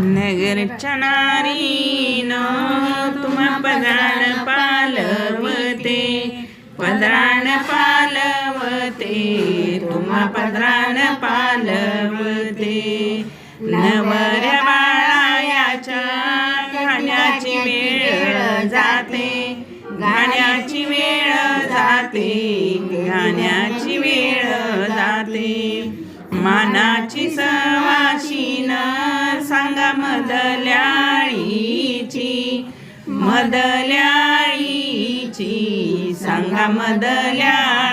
नगर नारीन तुम्हा पदाण पालवते पदरान पालवते तुम्हा पदरान पालवते. नवऱ्या बाळायाच्या गाण्याची वेळ जाते गाण्याची वेळ जाते गाण्याची वेळ जाते. मानाची सवाशीन मदल्याळीची मदल्याळीची सांगा मदल्याळीची.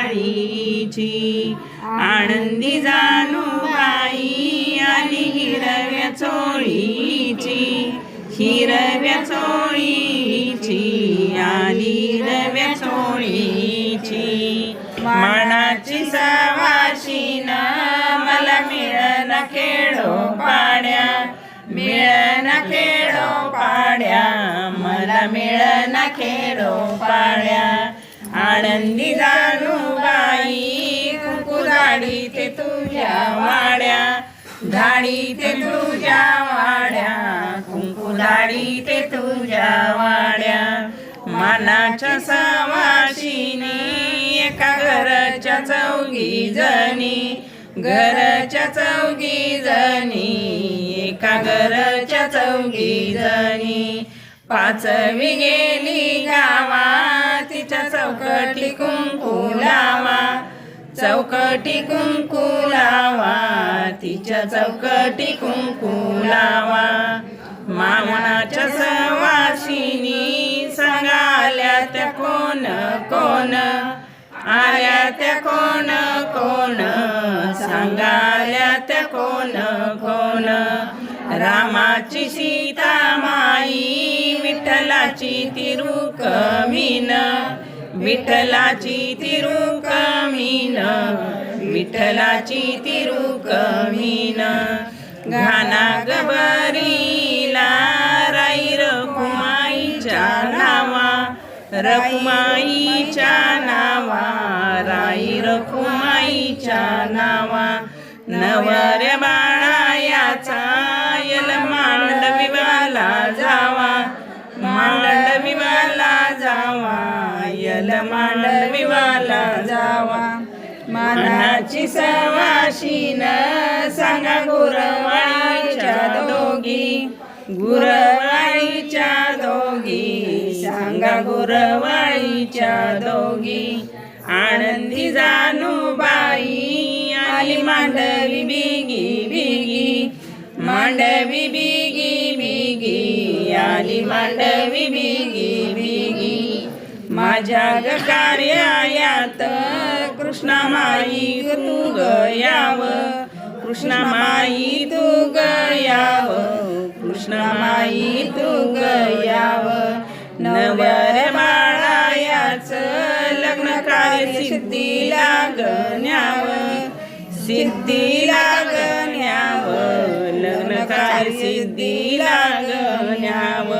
आनंदी जाणू बाई आली हिरव्या चोळीची हिरव्या चोळी खेडो खेळो पाड्या मला मिळना खेळो पाड्या. आनंदी जाणू बाई कुकुदाडी ते तुझ्या वाड्या. धाडी ते तुझ्या वाड्या कुंकू ते तुझ्या वाड्या. मानाच्या सवाशिनी एका घराच्या चौघी जणी. घराच्या चौगी जणी एका घराच्या चौगी जणी. पाचवी गेली गावा तिच्या चौकटी कुंकू लावा. चौकटी कुंकू लावा तिच्या चौकटी कुंकू लावा. मामनाच्या सवाशिनी सांगाल्या त्या कोण कोण? आल्या त्या कोण कोण? सांगाल्या त्या कोण कोण? रामाची सीता माई विठ्ठलाची तिरुकमीन. विठ्ठलाची तिरुकमीन विठ्ठलाची तिरुकमीन. रखुमाईच्या नावा राई रखुमाईच्या नावा नवऱ्या बाळायाचा यल मांडविवाला जावा मांडविवाला जावा यल मांडविवाला जावा. मानाची सवाशीन सांगा गुरवाळीच्या दोघी गुर गुरवाईच्या दोघी. आनंदी जाणू बाई आली मांडवी बिगी बिगी. मांडवी बिगी बिगी आली मांडवी बिगी बिगी. माझ्या ग कार्यायात कृष्णा माई तू गयाव कृष्णा माई तू गयाव कृष्णा माई तू गयाव नवर बाळायाच लग्न कार्य सिद्धी लागण्याव सिद्धी लागण्याव लग्न कार्य सिद्धी लागण्याव